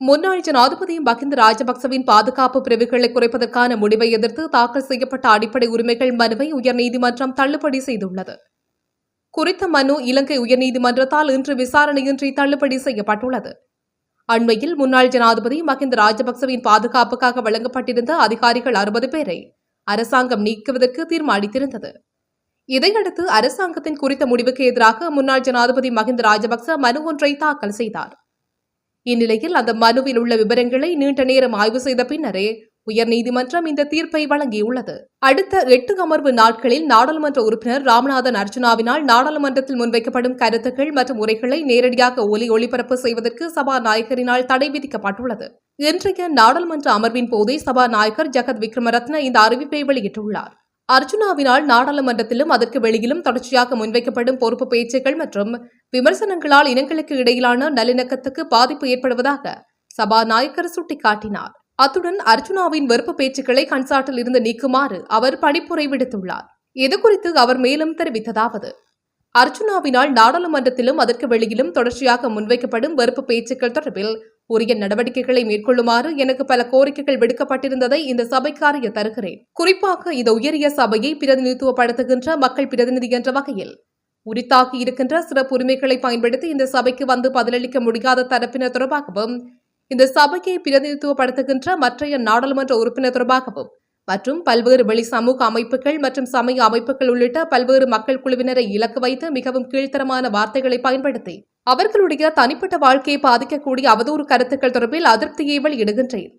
முன்னாள் ஜனாதிபதி மகிந்த ராஜபக்சவின் பாதுகாப்பு பிரிவுகளை குறைப்பதற்கான முடிவை எதிர்த்து தாக்கல் செய்யப்பட்ட அடிப்படை உரிமைகள் மனுவை உயர்நீதிமன்றம் தள்ளுபடி செய்துள்ளது. குறித்த மனு இலங்கை உயர்நீதிமன்றத்தால் இன்று விசாரணையின்றி தள்ளுபடி செய்யப்பட்டுள்ளது. அண்மையில் முன்னாள் ஜனாதிபதி மகிந்த ராஜபக்சவின் பாதுகாப்புக்காக வழங்கப்பட்டிருந்த அதிகாரிகள் அறுபது பேரை அரசாங்கம் நீக்குவதற்கு தீர்மானித்திருந்தது. இதையடுத்து அரசாங்கத்தின் குறித்த முடிவுக்கு எதிராக முன்னாள் ஜனாதிபதி மகிந்த ராஜபக்ச மனு ஒன்றை தாக்கல் செய்தார். இந்நிலையில் அந்த மனுவில் உள்ள விவரங்களை நீண்ட நேரம் ஆய்வு செய்த பின்னரே உயர்நீதிமன்றம் இந்த தீர்ப்பை வழங்கியுள்ளது. அடுத்த எட்டு அமர்வு நாட்களில் நாடாளுமன்ற உறுப்பினர் ராமநாதன் அர்ஜுனாவினால் நாடாளுமன்றத்தில் முன்வைக்கப்படும் கருத்துக்கள் மற்றும் உரைகளை நேரடியாக ஒலி ஒளிபரப்பு செய்வதற்கு சபாநாயகரினால் தடை விதிக்கப்பட்டுள்ளது. இன்றைய நாடாளுமன்ற அமர்வின் போதே சபாநாயகர் ஜெகத் விக்ரமரத்ன இந்த அறிவிப்பை வெளியிட்டுள்ளார். அர்ஜுனாவினால் நாடாளுமன்றத்திலும் அதற்கு வெளியிலும் தொடர்ச்சியாக முன்வைக்கப்படும் பொறுப்பு பேச்சுக்கள் மற்றும் விமர்சனங்களால் இனங்களுக்கு இடையிலான நல்லிணக்கத்துக்கு பாதிப்பு ஏற்படுவதாக சபாநாயகர் சுட்டிக்காட்டினார். அத்துடன் அர்ஜுனாவின் வெறுப்பு பேச்சுக்களை கன்சாட்டில் இருந்து நீக்குமாறு அவர் பணிப்புரை விடுத்துள்ளார். இதுகுறித்து அவர் மேலும் தெரிவித்ததாவது அர்ஜுனாவினால் நாடாளுமன்றத்திலும் அதற்கு வெளியிலும் தொடர்ச்சியாக முன்வைக்கப்படும் வெறுப்பு பேச்சுக்கள் தொடர்பில் உரிய நடவடிக்கைகளை மேற்கொள்ளுமாறு எனக்கு பல கோரிக்கைகள் விடுக்கப்பட்டிருந்ததை இந்த சபைக்கு அறிய தருகிறேன். குறிப்பாக இந்த உயரிய சபையை பிரதிநிதித்துவப்படுத்துகின்ற மக்கள் பிரதிநிதி என்ற வகையில். உரித்தாக்கி இருக்கின்ற சிறப்பு உரிமைகளை பயன்படுத்தி இந்த சபைக்கு வந்து பதிலளிக்க முடியாத தரப்பினர் தொடர்பாகவும் இந்த சபையை பிரதிநிதித்துவப்படுத்துகின்ற மற்றைய நாடாளுமன்ற உறுப்பினர் தொடர்பாகவும் மற்றும் பல்வேறு வெளி சமூக அமைப்புகள் மற்றும் சமய அமைப்புகள் உள்ளிட்ட பல்வேறு மக்கள் குழுவினரை இலக்கு வைத்து மிகவும் கீழ்த்தரமான வார்த்தைகளை பயன்படுத்தி அவர்களுடைய தனிப்பட்ட வாழ்க்கையை பாதிக்கக்கூடிய அவதூறு கருத்துக்கள் தொடர்பில் அதிருப்தியை வெளியிடுகின்றேன்